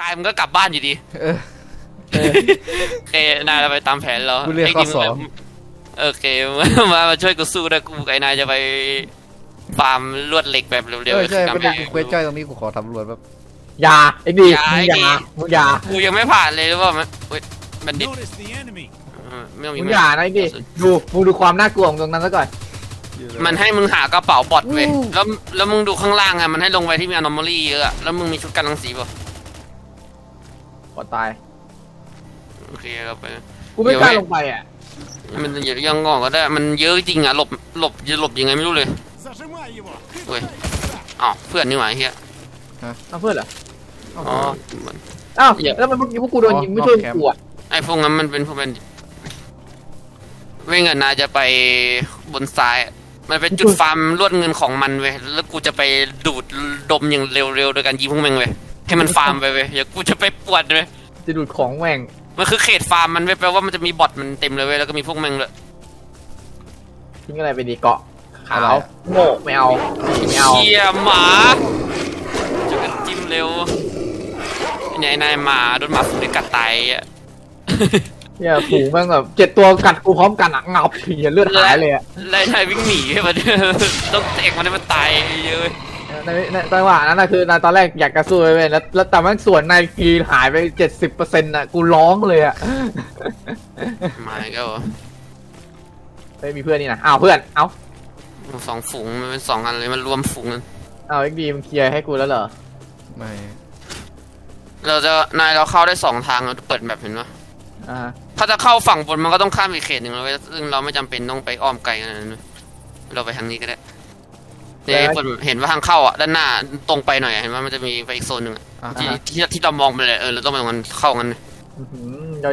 ตายมึงก็กลับบ้านอยู่ดีเออ โอเคนายเราไปตามแผนเรากูเรียกข้อสอง โอเคมามาช่วยกูสู้นะกูไอ้นายจะไปฟาร์มลวดเหล็กแบบเร็วๆใช่กำประเด็นกูเควสใกล้ตรงนี้กูขอตำรวจแบบยาไอ้ดีอย่ามึงยามึงยากูยังไม่ผ่านเลยหรือว่ามันเว้ยมันดิไม่ต้องมีมึงอย่านะไอ้ดีดูมึงดูความน่ากลัวของตรงนั้นซะก่อนมันให้มึงหากระเป๋าบอดเว้ยแล้วแล้วมึงดูข้างล่างอะมันให้ลงไปที่มี anomaly เยอะแล้วมึงมีชุดกันรังสีป่ะ อตาย โอเคครับไปกูไม่กล้าลงไปอะ มันยังงอก็ได้ มันเยอะจริงอะ หลบ หลบจะหลบยังไงไม่รู้เลย เว้ยอ้าวเพื่อนนี่หว่าไเฮียเอาเพื่อนเหรอ อ๋อ อ้าวแล้วมันพวกกูโดนยิงไม่ช่วยกูอะไอ้พวกนั้นมันเป็นพวกเป็นเว้งอะนาจะไปบนซ้าย มันเป็นจุดฟาร์มรวดเงินของมันเว้ย แล้วกูจะไปดูดดมอย่างเร็วๆโดยการยิงพวกแม่งเว้ย ให้มันฟาร์มไปเว้ยอย่ากูจะไปปวดเว้ยจะดูดของแม่งมันคือเขตฟาร์มมันเว้ยแปลว่ามันจะมีบอทมันเต็มเลยเว้ยแล้วก็มีพวกแม่งเลยทิ้งอะไรไปดีเกาะขาวโง่ไม่เอาไม่เอาเฮียหมาจะกันจิ้มเร็วเนี่ยไอ้นายหมาโดนหมาฝูงได้กัดตายอะเนี่ยฝูงแม่งแบบเจ็ดตัวกัดกูพร้อมกันอะงับทีเลือดหายเลยอะไล่นายวิ่งหนีมันต้องเตะมันให้มันตายเยอะ ในในจังหวะนั้นนะคือตอนแรกอยากกระสู้ไปเลยแล้วแล้วแต่มันส่วนในกีหายไปเจ็ดสิบเปอร์เซ็นต์อะกูร้องเลยอะมาก็ไม่มีเพื่อนนี่นะอ้าวเพื่อนเอ้าสองฝูงมันเป็นสองอันเลยมันรวมฝูงกันอ้าวเอ็กดีมันเคลียร์ให้กูแล้วเหรอไม่เราจะนายเราเข้าได้สองทางเราเปิดแบบเห็นปะอ่าถ้าจะเข้าฝั่งบนมันก็ต้องข้ามอีกเขตหนึ่งแล้วเว้ยซึ่งเราไม่จำเป็นต้องไปอ้อมไกลขนาดนั้นเว้ยเราไปทางนี้ก็ได้ เนี่ยคนเห็นว่าทางเข้าอะด้านหน้าตรงไปหน่อยอะเห็นว่ามันจะมีไปอีกโซนหนึ่งอะอะที่ที่ที่เรามองไปเลยเออเราต้องไปตรงนั้นเข้ากันอื้อหื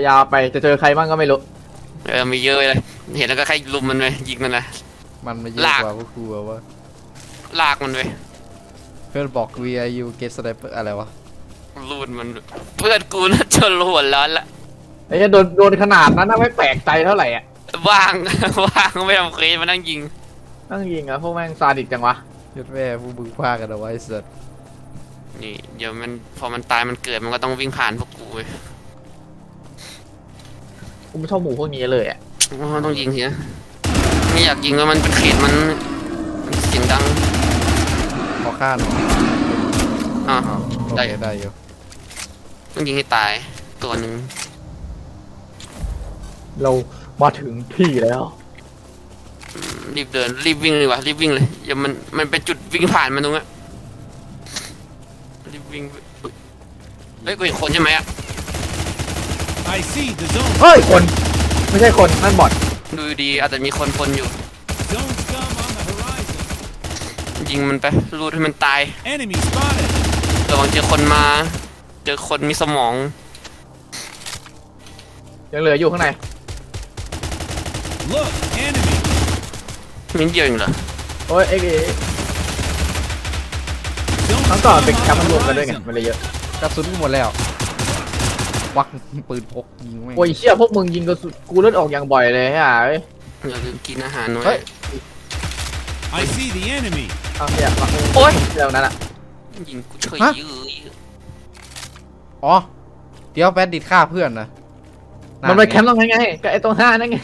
อยาวๆไปจะเจอใครบ้างก็ไม่รู้เออมีเยอะเลย เห็นแล้วก็แค่ลุมมันเลยยิงมันนะมันมาเยอะลาก กว่าพวกกูอะว่าลากมันเลยเพื่อนบอก VIU get sniper อะไรวะลูดมันเพื่อนกูน่าจะหัวร้อนละไอ้เหี้ยโดนโดนขนาดนั้นน่าไม่แปลกใจเท่าไหร่อะว่าง ว่างไม่ทำเควสมานั่งยิง นั่งยิงอะพวกแม่งซาดิสจังวะยศแม่พวกมึงพากันเอาไว้สัตว์นี่เดี๋ยวมันพอมันตายมันเกิดมันก็ต้องวิ่งผ่านพวกกูเว้ยกูไม่ชอบหมูพวกนี้เลยอะอ๋อต้องยิงทีนะไม่อยากยิงแล้วมันเป็นเขตมันมันเสียงดังขอฆ่าหน่อยอะ อ้าวโอได้ เคได้อยู่ต้องยิงให้ตายตัวหนึ่งเรามาถึงที่แล้ว รีบเดินรีบวิ่งเลยว่ะรีบวิ่งเลยอย่ามันมันเป็นจุดวิ่งผ่านมันตรงนั้นรีบวิ่งอุ๊ยเฮ้ยกูเห็นคนใช่ไหมอะ I see the zone. เฮ้ย คน ไม่ใช่คนนั่นบอทดูดีอาจจะมีคนคนอยู่ Zones come on the horizon. ยิงมันไปรูดให้มันตาย Enemy spotted. ระวังเจอคนมา เจอคนมีสมอง ยังเหลืออยู่ข้างใน Look, enemy. มินเดียวเองเหรอโอ้ยเอ็กดี Zones ทั้งก่อนเป็น come แค on มป์มันรวม the กันด้วยไง horizon. มันเลยเยอะกระสุนกูหมดแล้ววักปืนพกยิงแม่งโอ้ยเชี่ยพวกมึงยิงกระสุนกูเลือดออกอย่างบ่อยเลยฮะเอ้ยอย่าลืมกินอาหารน้อเฮ้ยย I see the enemy. เอาเนี่ยมาโอ๊ยเรื่องนั้นอะยิงกูเฉยฮะยื้ออ๋อเดี๋ยวแบนดิตฆ่าเพื่อนนะมันไปแคมป์ตรงไหนไงก็ไอ้ตรงห้านั่นไง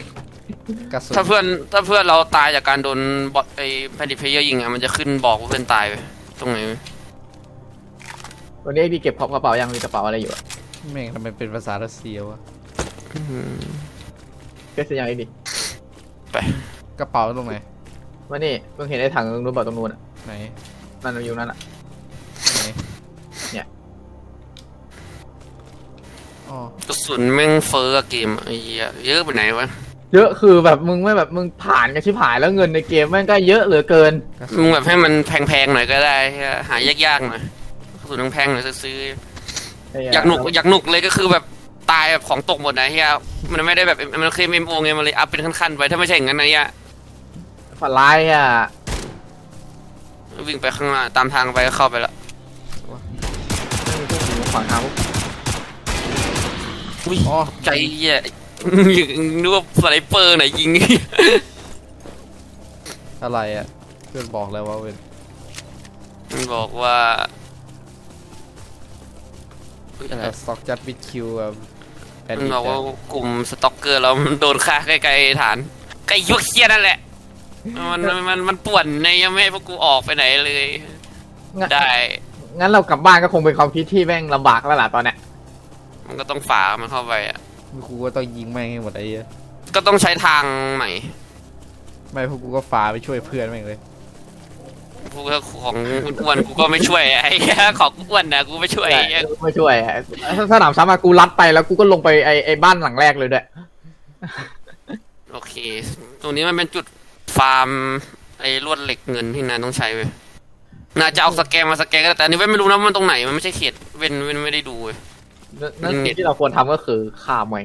กระสุนถ้าเพื่อนถ้าเพื่อนเราตายจากการโดนบอทไอ้แพดิเพเยอร์ยิงอะมันจะขึ้นบอกว่าเพื่อนตายไปตรงไหนวะวันนี้เอ็กดีเก็บกระเป๋ายังมีกระเป๋าอะไรอยู่อะแม่งทำไมเป็นภาษารัสเซียวะอืมเก็บเสียยังเอ็กดีไปกระเป๋าตรงไหนมานี่มึงเห็นไอ้ถังตรงนู้นเปล่าตรงนู้นอะไหนนั่นมันอยู่นั่นอะไหนเนี่ยอ๋อกระสุนแม่งเฟอร์อะเกมอะไอ้เหี้ยเยอะไปไหนวะ เยอะคือแบบมึงไม่แบบมึงผ่านกันชิบหายแล้วเงินในเกมแม่งก็เยอะเหลือเกินกระสุมึนงแบบให้มันแพงๆหน่อยก็ได้เหี้ยหายากๆหน่อยกระสุนแพงๆหน่อยซื้อๆอยากหนุกอยากหนุกเลยก็คือแบบตายแบบของตกหมดนะเฮียมันไม่ได้แบบมันเคลมเอ็มโอไงมันเลยอัพเป็นขั้นๆไปถ้าไม่ใช่อย่างนั้นนะเฮียฝันร้ายอะวิ่งไปข้างหน้าตามทางไปก็เข้าไปแล้วไม่มีพวกหนูขวางทางพวกอุ้ยอ๋อใจเหี้ย นึกว่าสไนเปอร์ไหนยิง อะไรอะเพื่อนบอกแล้วว่าเว้นมันบอกว่าอะไรแต่สต็อกจัดบิดคิวแบบแอดมันดิบอกว่ากลุ่มสต็อกเกอร์เรามันโดนฆ่าใกล้ๆฐานไก่ยุกเคียนั่นแหละ มันมันมันป่วนในยังไม่ให้พวกกูออกไปไหนเลย งั้นได้ งั้นเรากลับบ้านก็คงเป็นความคิดที่แม่งลำบากแล้วล่ะตอนเนี้ยมันก็ต้องฝ่ามันเข้าไปอะ กูก็ต้องยิงแม่งให้หมดไอ้เหี้ยก็ต้องใช้ทางใหม่ไม่พวกกูก็ฝ่าไปช่วยเพื่อนแม่งเลยพวกของอ้วนๆกูก็ไม่ช่วยไอ้เหี้ยของอ้วนนะกูไม่ช่วยไอ้เหี้ยไม่ช่วยอะสนามซ้ำมากูรัดไปแล้วกูก็ลงไปไอไอบ้านหลังแรกเลยด้วย โอเค ตรงนี้มันเป็นจุดฟาร์มไอ้ลวดเหล็กเงินที่นายต้องใช้เว้ยน่าจะเอาสแกนมาสแกนก็ได้แต่อันนี้เว้ยไม่รู้นะว่ามันตรงไหนมันไม่ใช่เขตเว้นเว้นไม่ได้ดูเว้ย นั่นสิ่งที่เราควรทำก็คือฆ่ามัน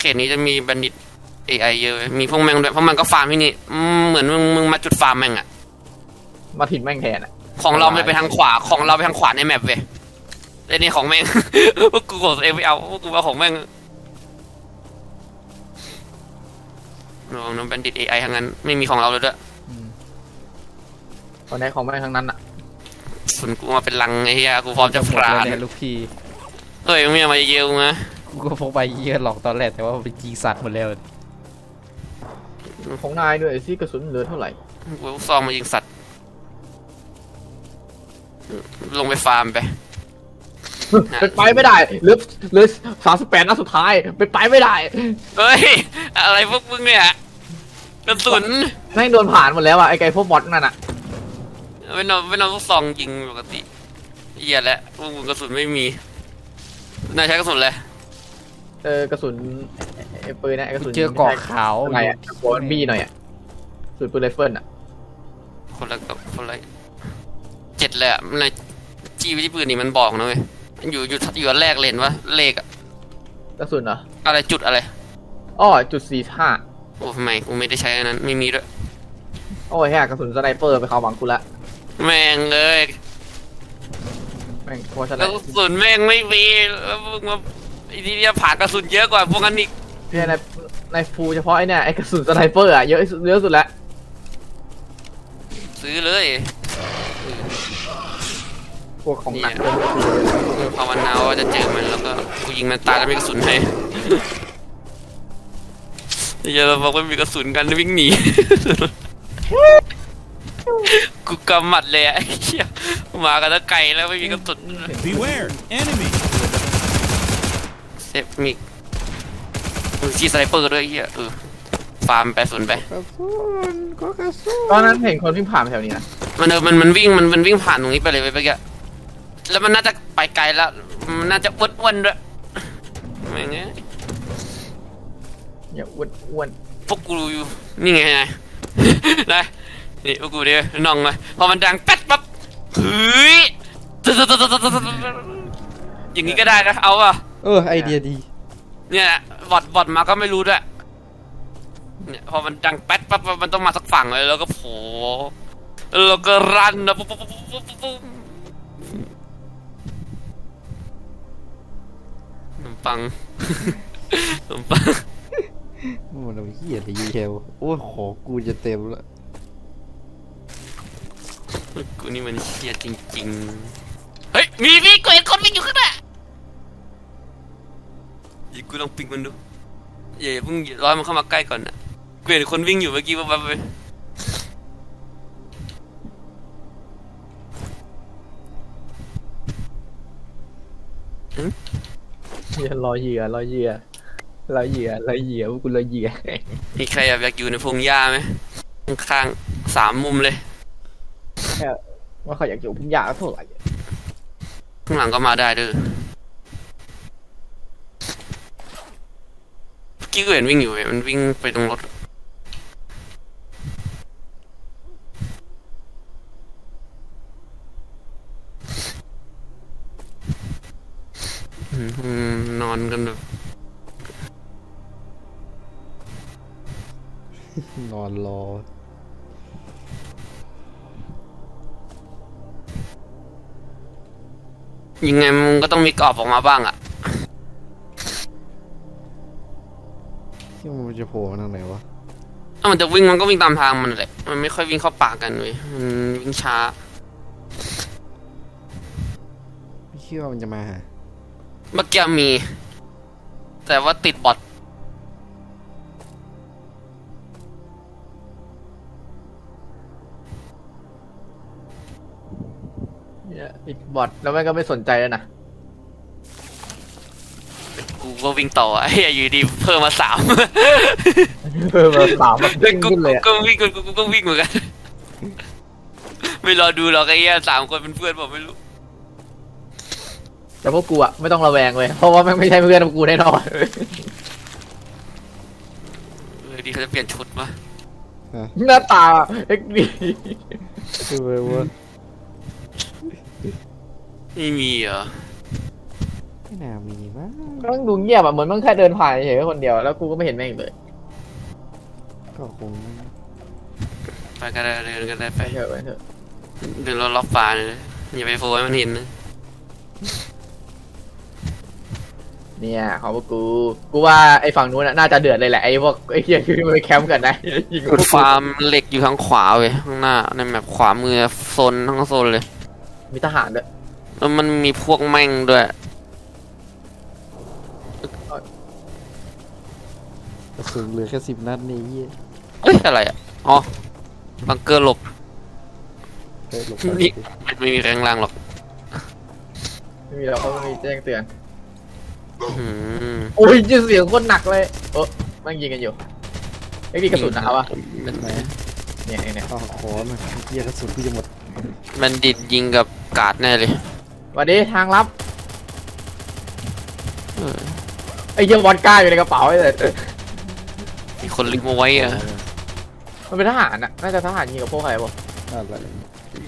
เขตนี้จะมีบัณฑิต AI เยอะเว้ยมีพวกแม่งด้วยเพราะมันก็ฟาร์มที่นี่อืมเหมือนมึงมึงมาจุดฟาร์มแม่งอะมาถิ่นแม่งแทนอะของเรามันไปทางขวาของเราไปทางขวาในแมปเว้ยไอ้นี่ของแม่ง พวกกูกดเองไม่เอาพวกกูเอาของแม่งน้องน้องบัณฑิต AI ทั้งนั้นไม่มีของเราเลยด้วยตอนนี้ของแม่งทั้งนั้นอะส่วนกูมาเป็นลังไอ้เหี้ยกูพร้อมจะหมปดราแล้วณเนี่ยลูกพี่ เฮ้ยมึงอย่ามาเยอะนะกูก็พกไปเยอะหรอกตอนแรกแต่ว่าไปยิงสัตว์หมดแล้วของนายด้วยซิกระสุนเหลือเท่าไหร่กูซองมายิงสัตว์ ลงไปฟาร์มไปเป็นไปไม่ได้เหลือเหลือสามสิบแปดนัดสุดท้ายเป็นไปไม่ได้เฮ้ยอะไรพวกมึงเนี่ยกระสุนแม่งโดนผ่านหมดแล้วอะไอไก่พวกบอทนั่นอะไม่นอนไม่นอนลูกซองยิงปกติเหี้ยแล้วพวกมึงกระสุนไม่มี นายใช้กระสุนเลยเออกระสุนไอปืนเนี่ยไอ้กระสุนเจอเกาะขาวอะไรอะหัวมันบี้หน่อยอะกระสุนปืนไรเฟิลอะคนละกับคนละเจ็ดเลยอะมันเลยจี้ไปที่ปืนนี่มันบอกนะเว้ยอยู่อยู่อยู่อันแรกเลนวะเลขอะกระสุนเหรออะไรจุดอะไรอ้อจุดสี่ห้าโอ้ทำไมกูไม่ได้ใช้อันนั้นไม่มีด้วยโอ้ยแฮกกระสุนสไนเปอร์ไปเข้าหวังกูละแม่งเลยแม่งเพราะฉะกนั้ระนสุนแม่งไม่มีแล้วมึงมาไอ้ที่เนี่ยผ่านกระสุนเยอะกว่าพวกนั้นอีกเพียในในฟูเฉพาะไอเนี่ยไอกระสุนสไนเปอร์อะเยอะที่สุดเยอะสุดแล้วซื้อเลยพวกของหนักเนี่ยภาวนาว่าจะเจอมันแล้วก็กูยิงมันตายแล้วมีกระสุนให้เดี๋ยวเราบอกว่ามีกระสุนกันวิ่งหนี กูกำหมัดเลยอะไอ้เหี้ยมากันแล้วไกลแล้วไม่มีกระสุน Beware! Enemy! เซฟมิกมึงชีสไนเปอร์ด้วยไอ้เหี้ยเออฟาร์มไปสุนไปกระสุนก็กระสุนตอนนั้นเห็นคนวิ่งผ่านแถวนี้นะมันเออมันมันวิ่งมันมันวิ่งผ่านตรงนี้ไปเลยไปเมื่อกี้แล้วมันน่าจะไปไกลแล้วมันน่าจะอ้วนๆด้วยไม่งั้นอย่าอ้วนอ้วนพวกกูอยู่นี่ไงไงได้นี่พว กกูเดี๋ยวน้องเลยพอมันดังแป๊ดปั๊บเฮ้ยตึ๊ดตึ๊ดตึ๊ดตึ๊ดตึ๊ดตึ๊ดอย่างนี้ก็ได้นะเอาป่ะเออไอเดียดี เนี่ยบอดบอดมาก็ไม่รู้ด้วยเนี่ยพอมันดังแป๊ดปั๊บมันต้องมาสักฝั่งเลยแล้วก็โผล่แล้วก็รันนะปุ๊บปุ๊บปุ๊บปุ๊บปุ๊บปุ๊บขนมปังขนมปังมันเอาเหี้ยอะไรเยอะโอ้ยขอกูจะเต็มละ กูนี่มันเชียจริงๆ เฮ้ย มีมีกูเห็นคนวิ่งอยู่ข้างหน้าอย่ากูลองปิงมันดูอย่าอย่าเพิ่งร้อยมันเข้ามาใกล้ก่อนนะกูเห็นคนวิ่งอยู่เมื่อกี้ว่าไปเหี้ยรอเหยื่อรอเหยื่อรอเหยื่อรอเหยื่อพวกกูรอเหยื่อมีใครอยากอยู่ในพงหญ้าไหมข้างๆสามมุมเลยแค่ว่าเขาอยากอยู่พุ่มหญ้าเท่าไหร่ข้างหลังก็มาได้เด้อเมื่อกี้กูเห็นวิ่งอยู่เว้ยมันวิ่งไปตรงรถอืมอืมนอนกันแบบนอนรอ ยังไงมึงก็ต้องมีกรอบออกมาบ้างอะที่มันจะโผล่มาทางไหนวะถ้ามันจะวิ่งมันก็วิ่งตามทางมันแหละ มันไม่ค่อยวิ่งเข้าป่ากันเว้ยมันวิ่งช้า ไม่คิดว่ามันจะมาหาเมื่อกี้มี แต่ว่าติดบอท เนี่ยปิดบอทแล้วแม่งก็ไม่สนใจแล้วนะกูก็วิ่งต่อไอ้เหี้ยอยู่ดีเพิ่มมาสามเพิ่มมาสามมันแล้ววิ่งกูขึ้นเลยอะก็วิ่งกูกูก็วิ่งเหมือนกัน ไม่รอดูหรอกไอ้เหี้ยสามคนเป็นเพื่อนผมไม่รู้ แต่พวกกูอะไม่ต้องระแวงเลยเพราะว่าแม่งไม่ใช่เพื่อนของกูแน่นอนเออดีเขาจะเปลี่ยนชุดมา หน้าตาเอ็กดี คือไปว่า ไม่มีเหรอ ไม่น่ามีมั้งแม่งดูเงียบอะเหมือนแม่งแค่เดินผ่านเฉยๆคนเดียวแล้วกูก็ไม่เห็นแม่งอีกเลยก็คงไปก็ได้เดินก็ได้ไปไปเถอะไปเถอะเดินรอบๆฟ้าเลยนะอย่าไปโฟให้มันเห็นนะเนี่ยของพวกกูกูว่าไอ้ฝั่งนู้นน่ะน่าจะเดือดเลยแหละไอ้พวกไอ้เหี้ยคือมันไปแคมป์กันนะยิงพวจุกดกูฟาร์มเหล็กอยู่ทางขวาเว้ยข้างหน้าในแมปขวามือโซนทั้งโซนเลยมีทหารด้วย แล้วมันมีพวกแม่งด้วยกระสุนเหลือแค่สิบนัดนี่เหี้ยเอ้ย อะไรอะ อ๋อ บังเกอร์หลบ เฮ้ยหลบนี่ไปไม่มีแรงล่างหรอกไม่มีแล้วเขามีแจ้งเตือน อืมโอ้ยยิงเสียงโคนหนักเลยเออแม่งยิงกันอยู่ไอ้ดีกระสุนนะครับวะไหนเนี่ยเนี่ยเนี่ยเอาขอมาเหี้ยกระสุนกูจะหมด มันดิดยิงกับกาดแน่เลย สวัสดีทางลับเออไอ้เหี้ยังวอดก้าอยู่ในกระเป๋าไอ้เลยมีคนลิงก์มาไว้อะมันเป็นทหารน่ะน่าจะทหารยิงกับพวกใครบ่อะไร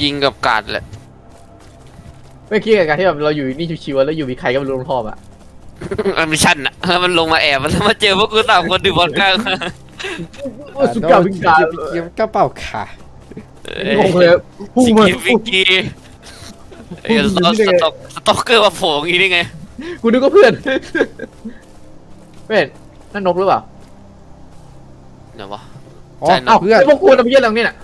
ยิงกับกาดแหละไม่คิดกับการที่แบบเราอยู่นี่ชิวๆแล้วอยู่มีใครก็ไม่รู้รอบอะมันมิชชั่นอะแล้วมันลงมาแอบแล้วมาเจอพวกกูสามคนดื่มบอลก้าโอ้สุดยอดวิงการเกียกระเป๋าขางงเลยพุ่งสิมากิฟิกี้ ไอ้สต็อกสต็อกสต็อกเกอร์มาโผล่อย่างงี้ได้ไง กูนึกว่าเพื่อน เป็นนั่นนกหรือเปล่าเดี๋ยววะ อ๋อใช่นะเอ้าเพื่อนไอ้พวกกูทำเยี่ยอะไรนี่น่ะ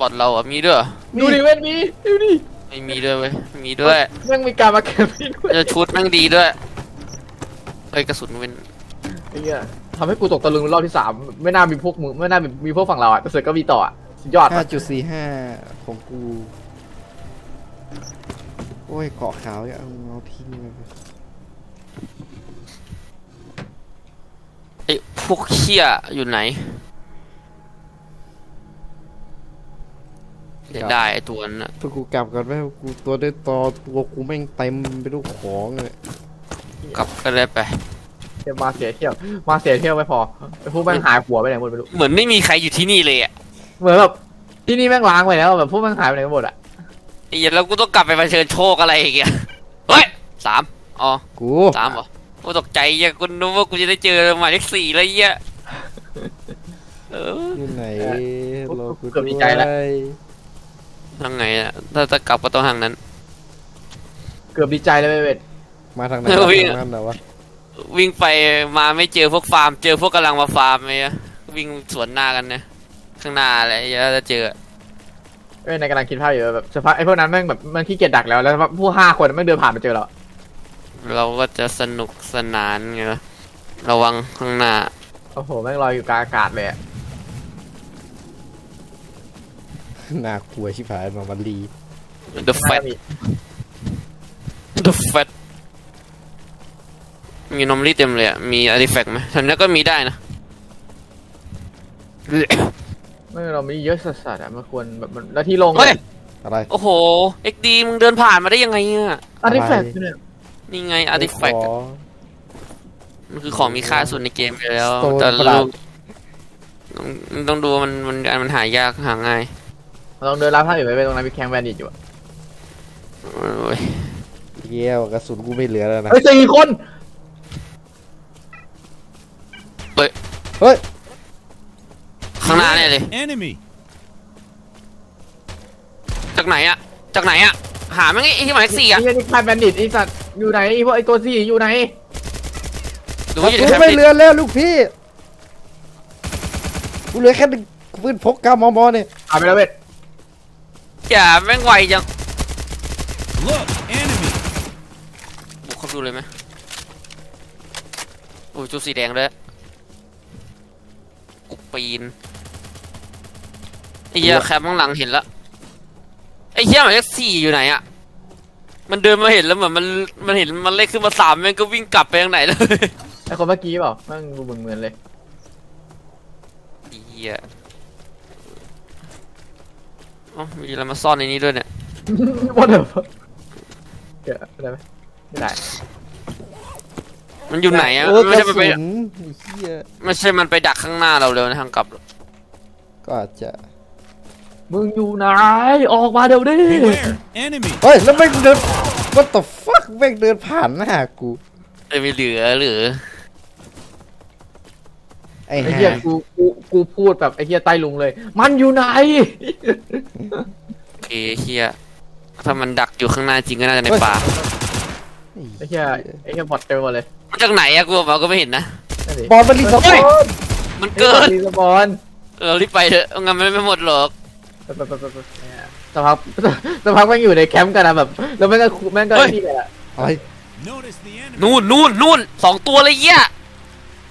บอทเราอะมีด้วยเหรอดูดิเว้นมีดูดิไม่มีด้วยเว้ยมีด้วยแม่งมีการมาแคมป์ด้วยจะชุดแม่งดีด้วยเอ้ยกระสุนเป็นไอ้เหี้ยทำให้กูตกตะลึงรอบที่สามไม่น่ามีพวกมึงไม่น่ามีพวกฝั่งเราอะแต่เสือก็มีต่ออะสุดยอดห้าจุดสี่ห้าของกู โอ้ยเกาะขาวอย่าเอาเอาทิ้งไปไอ้พวกเขี้ยอยู่ไหนเดี๋ยวได้ไอ้ตัวนั้นน่ะพวกกูกลับก่อนไหมกูตัวได้ต่อตัวกูแม่งเต็มไปด้วยของเลยกลับก็ได้ไป เดี๋ยวมาเสียเที่ยว มาเสียเที่ยวไม่พอไอ้พวกแม่งหายหัวไปไหนหมดไม่รู้ เหมือนไม่มีใครอยู่ที่นี่เลยอะ เหมือนแบบที่นี่แม่งล้างไปแล้วแบบพวกแม่งหายไปไหนกันหมดอะ ไอ้เหี้ยแล้วกูต้องกลับไปเผชิญโชคอะไรอีกอะเฮ้ยสามอ๋อกูสามเหรอกูตกใจเหี้ยกูนึกว่ากูจะได้เจอหมายเลขสี่แล้วเหี้ยเอออยู่ไหนรอกูเกือบดีใจแล้วด้วยทางไงอะถ้าจะกลับก็ต้องทางนั้น เกือบดีใจเลยเว้ยมาทางไหนเออวิ่งทางนั้นเหรอวะวิ่งไปมาไม่เจอพวกฟาร์ม เจอพวกกำลังมาฟาร์มไงอะวิ่งสวนหน้ากันนะข้างหน้าอะไรเหี้ยจะเจอ เว้ยในกำลังคิดภาพอยู่แบบสภาพไอ้พวกนั้นแม่งแบบมันขี้เกียจดักแล้วแล้วพวกห้าคนแม่งเดินผ่านมาเจอเราเราก็จะสนุกสนานไงล่ะระวังข้างหน้า โอ้โหแม่งลอยอยู่กลางอากาศเลยอะน่ากลัวชิบหายมาวันลี The Fat The Fat มีนมรีเต็มเลยอะมีอาร์ติแฟกต์ไหมทำนี้ก็มีได้นะ ไม่เรามีเยอะสัสๆอะมันควรแบบมันแล้วที่ลงเฮ้ย อะไร โอ้โห XD มึงเดินผ่านมาได้ยังไงอะ อาร์ติแฟกอะไรเนี่ยนี่ไงอาร์ติแฟกต์ขอมันคือของมีค่าสุดในเกมไปแล้ว Stone แต่ปราลูบกต้องต้องดูว่ามันมันมันหายากหาง่ายเราลองเดินรับท่าอยู่ไปไปตรงนั้นมีแคมป์แวนดิตอยู่อะโอ้ยเยี่ยวกระสุนกูไม่เหลือแล้วนะ เฮ้ยสี่คนเฮ้ย ข้างหน้าเนี่ยเลย Enemy. จากไหนอะจากไหนอะหาไม่งไอ้ที่หมายเลขสี่อะไอ้เหี้ยนี่แคมป์แวนดิตไอ้สัตว์อยู่ไหนไอ้พวกไอ้ตัวสี่อยู่ไหนหรือว่าอยู่ในกูแคมไม่ป์เหลือแล้วลูกพี่ กูเหลือแค่หนึ่งปืนพกกามอมอเนี่ยหายไปแล้วเว้ยอย่าแม่งไวจัง Look, enemy. บุคเขาดูเลยไหมโอ้ยจุดสีแดงเลยกูปีน ไอ้เหี้ยแคปข้างหลังเห็นละไอ้เหี้ยหมายเลขสี่อยู่ไหนอะมันเดินมาเห็นแล้วเหมือนมันมันเห็นมันเลขขึ้นมาสามแม่งก็วิ่งกลับไปทางไหนเลยไอคนเมื่อกี้เปล่าแม่งดูเหมือนเหมือนเลยไอ้เหี้ยอ๋อมีอะไรมาซ่อนในนี้ด้วยเนี่ย ว่าเดี๋ยวเกิดได้ไหมไม่ได้ มันอยู่ไหนอะเออไม่กใช่ระมันไปสุนไอ้เหี้ยไม่ใช่มันไปดักข้างหน้าเราเลยนะทางกลับก็อาจจะ มึงอยู่ไหน ออกมาเดี๋ยวนี้ Beware! Enemy! เฮ้ยแล้วแม่งเดิน what the fuck แม่งเดินผ่านหน้ากูจะมีเหลือหรือ ไอ้ไอ้ห่าเหี้ยกูกูกูพูดแบบไอ้เหี้ยใต้ลุงเลย มันอยู่ไหนโอเคเฮียถ้ามันดักอยู่ข้างหน้าจริงก็น่าจะในป่าไอ้เหี้ยไอ้เหี้ยบอดเต็มหมดเลยมันจากไหนอะกูบอกมาก็ไม่เห็นนะ นั่นดิบอลมันรีสปเฮ้อยนมันเกิเกิดนรีสปอนเออรีบไปเถอะเอางั้นมันไม่หมดหรอก ไปปปปไปเนี่ยสักพักสักพักแม่งอยู่ในแคมป์กันอะแบบ แล้วแม่งก็แม่งก็ไอ้นี่กันอะอะไร Notice the enemy! นู่นนู่นนู่นสองตัวเลยเหี้ย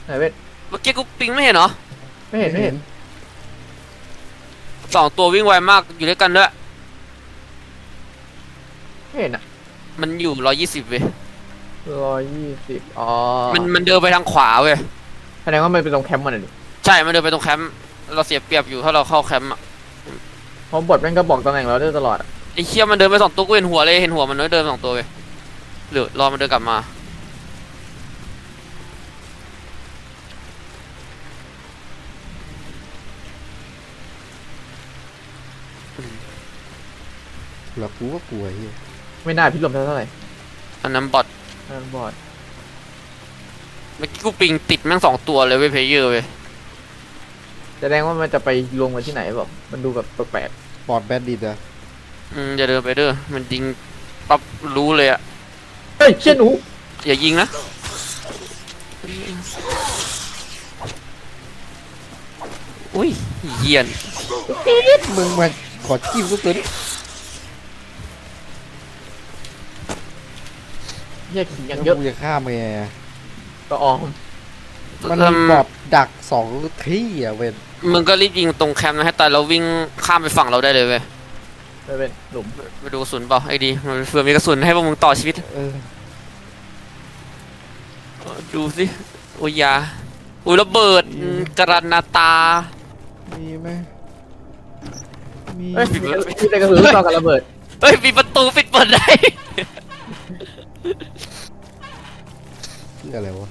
ไหนเว้ยเมื่อกี้กูปิงไม่เห็นเหรอไม่เห็นไม่เห็นสองตัววิ่งไวมากอยู่ด้วยกันด้วยไม่เห็นอะมันอยู่ร้อยยี่สิบเว้ยร้อยยี่สิบอ๋อมันมันเดินไปทางขวาเว้ยแสดงว่ามันเป็นตรงแคมป์มันอะดิใช่มันเดินไปตรงแคมป์เราเสียเปรียบอยู่ถ้าเราเข้าแคมป์อะ เพราะบทแม่งก็บอกตำแหน่งเราได้ตลอดอะไอ้เชี่ยมันเดินไปสองตัวกูเห็นหัวเลยเห็นหัวมันน้อยเดินไปสองตัวเว้ยหรือรอมันเดินกลับมา แล้วกูก็กลัวไอ้เหี้ยไม่น่าพิลมเท่าไหร่อันนั้นบอทนั่นบอดเมื่อกี้กูปิงติดแม่งสองตัวเลยเว้ยเพลเยอร์เว้ย แสดงว่ามันจะไปลงกันที่ไหนแบบมันดูแบบแปลกบอดแบดดิดอะอืมอย่าเดินไปเด้อมันยิงปั๊บรู้เลยอะๆเฮ้ยเชี่ยหนูอย่ายิงนะอุ้ยเยียนมึงมาขอจิ้มกูตัวนี้เหี้ยขี่แล้ยัวงเยอะกูจะฆ่ามึงไงอะก็ออม มันเอิ่มีมบอดดักสองที่อะเว้ยมึงก็รีบยิงตรงแคมป์นะให้ตายเราวิ่งข้ามไปฝั่งเราได้เลยเว้ยไม่เป็นหลุมไปดูกระสุนเปล่าไอ้ดีมันเผื่อมีกระสุนให้พวกมึงต่อชีวิตเออเออดูสิโอ้ยยาอุ้ยระเบิดอืมกระนาตา มีไหมมีเฮ้ยมีมีแต่กระสุนลูกซองกับระเบิดเฮ้ยมีประตูปิดเปิดได้ชื่ออะไรวะ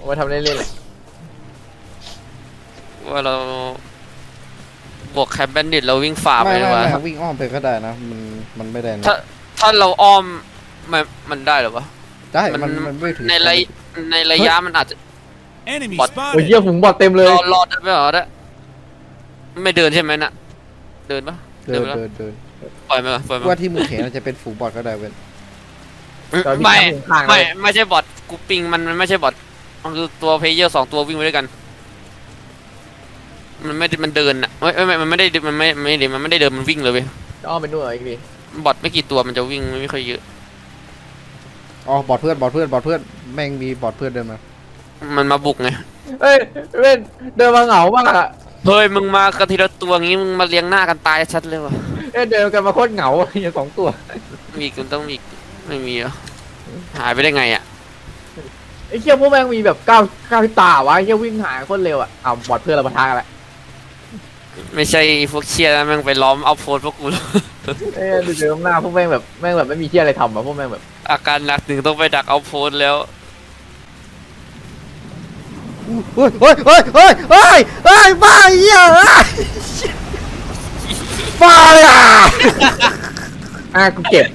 เอาไว้ทำเล่นๆเลยว่าเราบวกแคมป์แบนดิตเราวิ่งฝ่าไปไม่ดีไม่กว่าไม่วิ่งอ้อมไปก็ได้นะ มันมันไม่ได้นะถ้าถ้าเราอ้อมมันมันได้เหรอวะ ได้มันมัน มันไม่ถึงในระยะในระยะมันอาจจะ Enemy What? โอ้ย spotted! เหี้ยฝูงบอดเต็มเลยรอรอได้ไหมเหรอได้ไม่เดินใช่ไหมน่ะ เดินปะเดินไปแล้วเดินเดินปล่อยไปก่อนปล่อยไปก่ว่าอนที่มึงเห็นอาจจะเป็นฝูงบอดก็ได้เว้ยเรามีไม่แค่มุมข้างไม่เลยไม่ใช่บอทกูปิงมันมันไม่ใช่บอท มันคือตัวเพลเยอร์สองตัววิ่งไปด้วยกัน มันไม่ได้มันเดินอะไม่ไม่ไม่มันไม่ได้มันไม่ไม่ได้มันไม่ได้เดินมันวิ่งเลยเว้ยอ้อมไปนู่นเหรออีกทีบอทไม่กี่ตัวมันจะวิ่งไม่ค่อยเยอะอ๋อบอดเพื่อนบอดเพื่อนบอดเพื่อนแม่งมีบอดเพื่อนเดินมามันมาบุกไงเฮ้ยเว้นเดินมาเหงามากอะเฮ้ยมึงมากันทีละตัวงี้มึงมาเลี้ยงหน้ากันตายชัดเลยว่ะเอ้ยเดินกันมาโคตรเหงาอะอย่างสองตัว มีคุณต้องมีไม่มีเหรอหายไปได้ไงอะ ไอ้เชี่ยพวกแม่งมีแบบก้าวก้าวตาวะไอ้เชี่ยวิ่งหายโคตรเร็วอะเอาบอดเพื่อนเราปะทะกันละไม่ใช่พวกเชียร์นะแม่งไปล้อมเอาโพสพวกกูเอ้ยดูเดินหน้าพวกแม่งแบบแม่งแบบไม่มีเชี่ยอะไรทำอะพวกแม่งแบบอาการหนักถึงต้องไปดักเอาโพสแล้วเฮ้ยเฮ้ยเฮ้ยเฮ้ยเฮ้ยเฮ้ยบ้าเหี้ยเฮ้ยบ้าเลยอะอะกูเก็บ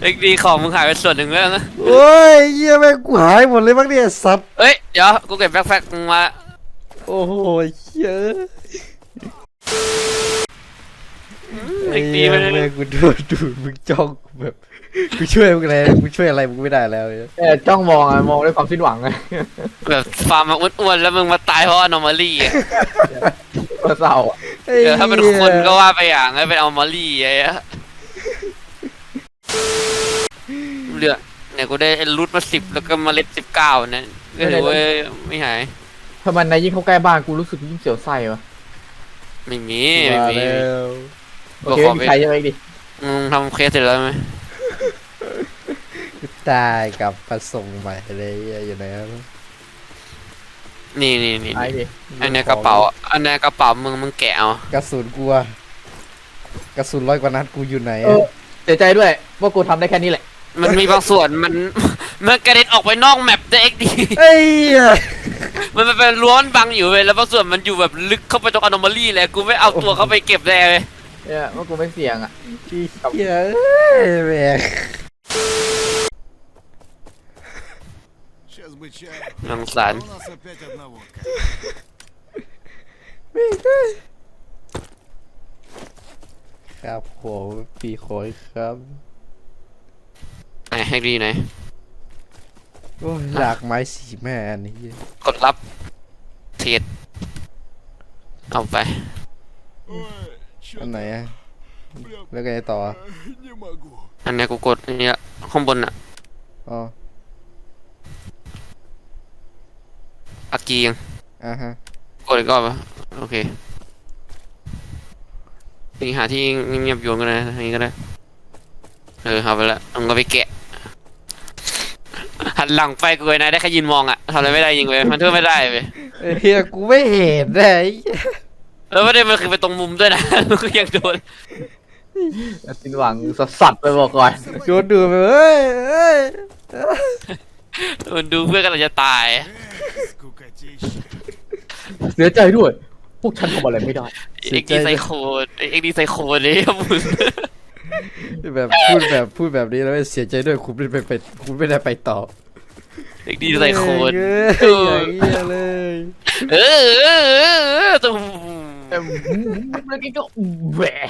เล็กดีของมึงหายไปส่วนหนึ่งแล้วนะโอ้ยเหี้ยแม่งกูหายหมดเลยบ้างเนี่ยสัตว์เอ้ย เดี๋ยว กูเก็บแบ็คแพ็คมึงมา โอ้โหเหี้ยเล็กดีไปไอ้เลเหี้ยยแม่งกูโดนดูดมึงจ้องกูแบบกูช่วยมึงอะไรกูช่วยอะไรมึงไม่ได้แล้วเนี่ยเออจ้องมองอะมองด้วยความสิ้นหวังอะแบบฟาร์มมาอ้วนๆแล้วมึงมาตายเพราะอนอมาลี่อะเศร้าอะไอ้เดี๋ยวถ้าเป็นหี้ยคนก็ว่าไปอย่างนั้นเป็นอนอมาลี่ไอ้อะ เหลือเนี่ยกูได้รูทมาสิบแล้วก็เมาเล็ดสิบเก้านะก็ถือว่าไม่หายทำไมนายยิ่งเข้าใกล้บ้านกูรู้สึกยิ่งเสียวไส้วะไม่มีไม่มามีแล้วโอเคไม่มีใครใช่ไหมดิมึงทำเคสเสร็จแล้วไหมตายกลับมาส่งใหม่เลยอยู่ไหนครับนี่นี่นี่ไอ้ดิอันเนี้ยกระเป๋า อันเนี้ยกระเป๋ามึงมึงแกะเอากระสุนกูอะกระสุนร้อยกว่านัดกูอยู่ไหน เอ อะ อเสียใจด้วยว่ากูทำได้แค่นี้แหละ มันมีบางส่วนมัน มันกระเด็นออกไปนอกแมปได้เอ็กดี เอ้ย มันมันเป็นรั้วมันบังอยู่เว้ยแล้วบางส่วนมันอยู่แบบลึกเข้าไปตรงอ n o ม a ลี่เลยกูไม่เอาตัวเข้าไปเก็บเลยเว้ย เนี่ยว่ากูไม่เสี่ยงอ่ะ เหี้ยเอ้ยแม่ง Сейчас бы чай. นังสาร А у нас опять одна водка. ครับผมปีโคยครับไอนให้ดีไหนอยโอ้ยหลากไม้สีแม่นนี้กดรับเทียดเอาไป อันไหนอะแล้วไงต่ออันนี้กูกดอันเนี้ยข้างบนอะอ๋ออักียังอะฮะ กดก็โอเค นี่หาที่เงียบๆโยนกันนะนี้ก็ได้ เออหาไปละมันก็ไปแกะ หันหลังไปกูเลยนะ ได้แค่ยินมองอะทำอะไรไม่ได้ยิงไปมันเทื่อไม่ได้ไปเฮียกูไม่เห็นเลยแล้วประเด็นมันคือไปตรงมุมด้วยนะกูยังโดนสินหวังสัสไปบอกก่อนโยนดูไปเอ้ยเอ้มันดูเพื่อนกันจะตายเสียใจด้วย พวกฉันทำอะไรไม่ได้ เอ็กดีไซโคนเอ็กดีไซโคนเลยมึงแบบพูดแบบพูดแบบนี้แล้วเสียใจด้วยคุณไม่ได้ไปคุณไม่ได้ไปต่อเอ็กดีไซโคนเอ้ยอย่างเงี้ยเลยเออเออเออเออตุ้มแต่แล้วก็แหวะ